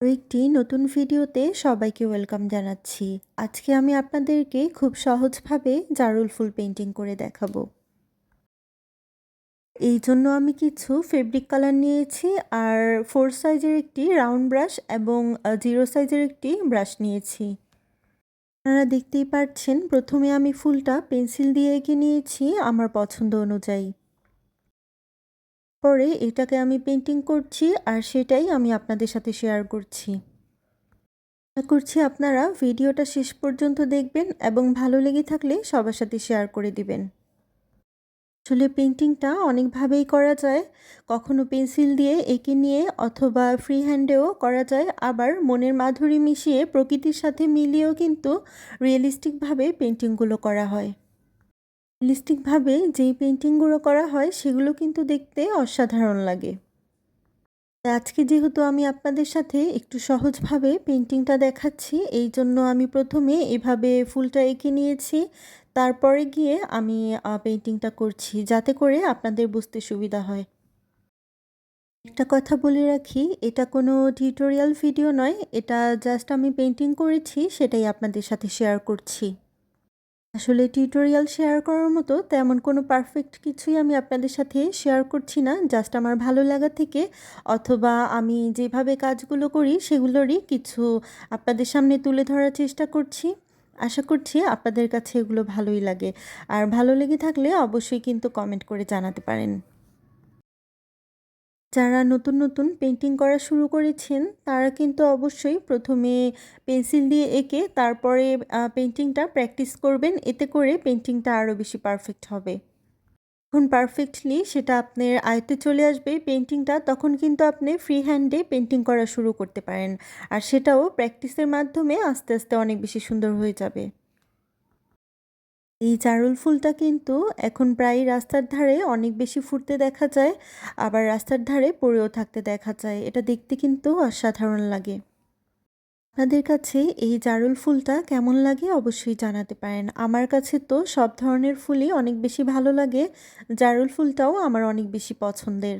আরও একটি নতুন ভিডিওতে সবাইকে ওয়েলকাম জানাচ্ছি। আজকে আমি আপনাদেরকে খুব সহজভাবে জারুল ফুল পেন্টিং করে দেখাবো। এই জন্য আমি কিছু ফেব্রিক কালার নিয়েছি আর ফোর সাইজের একটি রাউন্ড ব্রাশ এবং জিরো সাইজের একটি ব্রাশ নিয়েছি। আপনারা দেখতেই পাচ্ছেন প্রথমে আমি ফুলটা পেন্সিল দিয়ে এঁকে নিয়েছি আমার পছন্দ অনুযায়ী। পরে এটাকে আমি পেন্টিং করছি আর সেটাই আমি আপনাদের সাথে শেয়ার করছি। আশা করছি আপনারা ভিডিওটা শেষ পর্যন্ত দেখবেন এবং ভালো লেগে থাকলে সবার সাথে শেয়ার করে দিবেন। আসলে পেন্টিংটা অনেকভাবেই করা যায়। কখনো পেন্সিল দিয়ে এঁকে নিয়ে অথবা ফ্রি হ্যান্ডেও করা যায়। আবার মনের মাধুরী মিশিয়ে প্রকৃতির সাথে মিলিয়েও কিন্তু রিয়েলিস্টিকভাবে পেন্টিংগুলো করা হয়। রিয়েলিস্টিকভাবে যেই পেন্টিংগুলো করা হয়, সেগুলো কিন্তু দেখতে অসাধারণ লাগে। আজকে যেহেতু আমি আপনাদের সাথে একটু সহজভাবে পেন্টিংটা দেখাচ্ছি, এই জন্য আমি প্রথমে এভাবে ফুলটা এঁকে নিয়েছি। তারপরে গিয়ে আমি পেন্টিংটা করছি, যাতে করে আপনাদের বুঝতে সুবিধা হয়। একটা কথা বলে রাখি, এটা কোনো টিউটোরিয়াল ভিডিও নয়, এটা জাস্ট আমি পেন্টিং করেছি, সেটাই আপনাদের সাথে শেয়ার করছি। আসলে টিউটোরিয়াল শেয়ার করার মতো তেমন কোনো পারফেক্ট কিছুই আমি আপনাদের সাথে শেয়ার করছি না। জাস্ট আমার ভালো লাগা থেকে অথবা আমি যেভাবে কাজগুলো করি সেগুলোরই কিছু আপনাদের সামনে তুলে ধরার চেষ্টা করছি। আশা করছি আপনাদের কাছে এগুলো ভালোই লাগে। আর ভালো লেগে থাকলে অবশ্যই কিন্তু কমেন্ট করে জানাতে পারেন। যারা নতুন নতুন পেন্টিং করা শুরু করেছেন, তারা কিন্তু অবশ্যই প্রথমে পেন্সিল দিয়ে এঁকে তারপরে পেন্টিংটা প্র্যাকটিস করবেন। এতে করে পেন্টিংটা আরও বেশি পারফেক্ট হবে। যখন পারফেক্টলি সেটা আপনার আয়ত্তে চলে আসবে পেন্টিংটা তখন কিন্তু আপনি ফ্রি হ্যান্ডে পেন্টিং করা শুরু করতে পারেন। আর সেটাও প্র্যাকটিসের মাধ্যমে আস্তে আস্তে অনেক বেশি সুন্দর হয়ে যাবে। এই চারুল ফুলটা কিন্তু এখন প্রায় রাস্তার ধারে অনেক বেশি ফুটতে দেখা যায়, আবার রাস্তার ধারে পড়েও থাকতে দেখা যায়। এটা দেখতে কিন্তু অসাধারণ লাগে। আপনাদের কাছে এই জারুল ফুলটা কেমন লাগে অবশ্যই জানাতে পারেন। আমার কাছে তো সব ধরনের ফুলই অনেক বেশি ভালো লাগে। জারুল ফুলটাও আমার অনেক বেশি পছন্দের।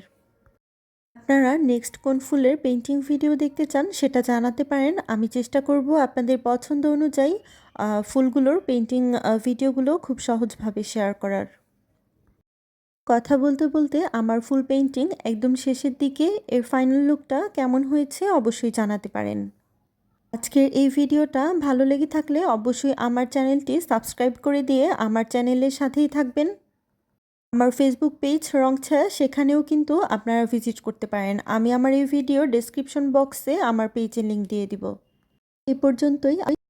আপনারা নেক্সট কোন ফুলের পেন্টিং ভিডিও দেখতে চান সেটা জানাতে পারেন। আমি চেষ্টা করব আপনাদের পছন্দ অনুযায়ী ফুলগুলোর পেন্টিং ভিডিওগুলো খুব সহজভাবে শেয়ার করার। কথা বলতে বলতে আমার ফুল পেন্টিং একদম শেষের দিকে, এর ফাইনাল লুকটা কেমন হয়েছে অবশ্যই জানাতে পারেন। আজকের এই ভিডিওটা ভালো লেগে থাকলে অবশ্যই আমার চ্যানেলটি সাবস্ক্রাইব করে দিয়ে আমার চ্যানেলের সাথেই থাকবেন। আমার ফেসবুক পেজ রংছা, সেখানেও কিন্তু আপনারা ভিজিট করতে পারেন। আমি আমার এই ভিডিও ডেসক্রিপশন বক্সে আমার পেজের লিঙ্ক দিয়ে দিব। এ পর্যন্তই।